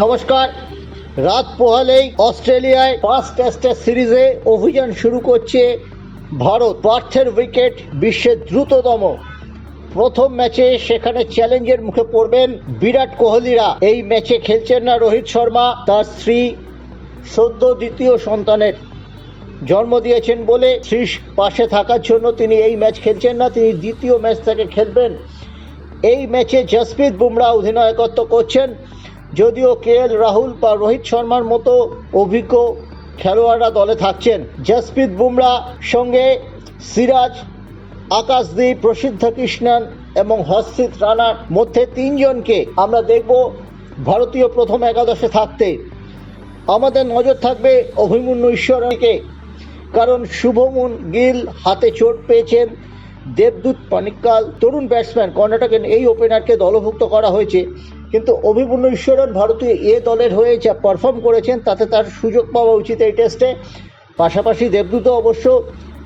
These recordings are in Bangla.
নমস্কার। রাত পোহালেই অস্ট্রেলিয়ায় পাঁচ টেস্টের সিরিজে অভিযান শুরু করছে ভারত। পার্থের উইকেট বিশ্বের দ্রুততম। প্রথম ম্যাচে সেখানে চ্যালেঞ্জের মুখে পড়বেন বিরাট কোহলিরা। এই ম্যাচে খেলছেন না রোহিত শর্মা, তার স্ত্রী সদ্য দ্বিতীয় সন্তানের। জন্ম দিয়েছেন বলে শ্রীষ পাশে থাকার জন্য তিনি এই ম্যাচ খেলছেন না, তিনি দ্বিতীয় ম্যাচ থেকে খেলবেন। এই ম্যাচে জসপ্রীত বুমরা অধিনায়কত্ব করছেন। যদিও কে এল রাহুল বা রোহিত শর্মার মতো অভিজ্ঞ খেলোয়াড়রা দলে থাকছেন। জসপ্রীত বুমরা, সঙ্গে সিরাজ, আকাশদীপ, প্রসিদ্ধ কৃষ্ণন এবং হর্ষিত রানার মধ্যে তিনজনকে আমরা দেখব ভারতীয় প্রথম একাদশে থাকতে। আমাদের নজর থাকবে অভিমন্যু ঈশ্বরকে কারণ শুভমন গিল হাতে চোট পেয়েছেন দেবদূত পানিক্কাল। তরুণ ব্যাটসম্যান কর্ণাটকের এই ওপেনারকে দলভুক্ত করা হয়েছে। কিন্তু অভিমন্যু ঈশ্বরন ভারতীয় এ দলের হয়ে যা পারফর্ম করেছেন, তাতে তার সুযোগ পাওয়া উচিত এই টেস্টে পাশাপাশি দেবদূত অবশ্য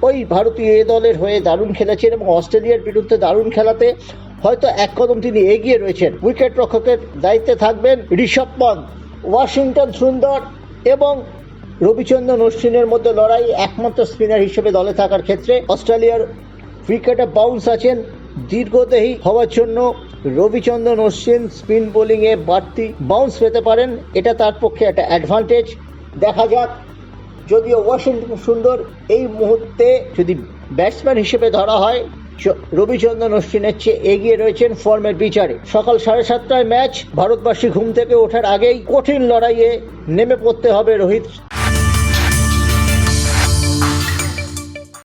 ওই ভারতীয় এ দলের হয়ে দারুণ খেলেছেন এবং অস্ট্রেলিয়ার বিরুদ্ধে দারুণ খেলাতে হয়তো এক কদম তিনি এগিয়ে রয়েছেন। উইকেট রক্ষকের দায়িত্বে থাকবেন ঋষভ পন্থ। ওয়াশিংটন সুন্দর এবং রবিচন্দ্রন অশ্বিনের মধ্যে লড়াই একমাত্র স্পিনার হিসেবে দলে থাকার ক্ষেত্রে অস্ট্রেলিয়ার উইকেটে বাউন্স আছেন। দীর্ঘদেহী হওয়ার জন্য রবিচন্দ্রন অশ্বিন স্পিন বোলিংয়ে বাড়তি বাউন্স পেতে পারেন। এটা তার পক্ষে একটা অ্যাডভান্টেজ দেখা যাক, যদিও ওয়াশিংটন সুন্দর, এই মুহূর্তে যদি ব্যাটসম্যান হিসেবে ধরা হয় রবিচন্দ্রন অশ্বিনের চেয়ে এগিয়ে রয়েছেন ফর্মের বিচারে। সকাল সাড়ে সাতটায় ম্যাচ, ভারতবাসী ঘুম থেকে ওঠার আগেই কঠিন লড়াইয়ে নেমে পড়তে হবে রোহিত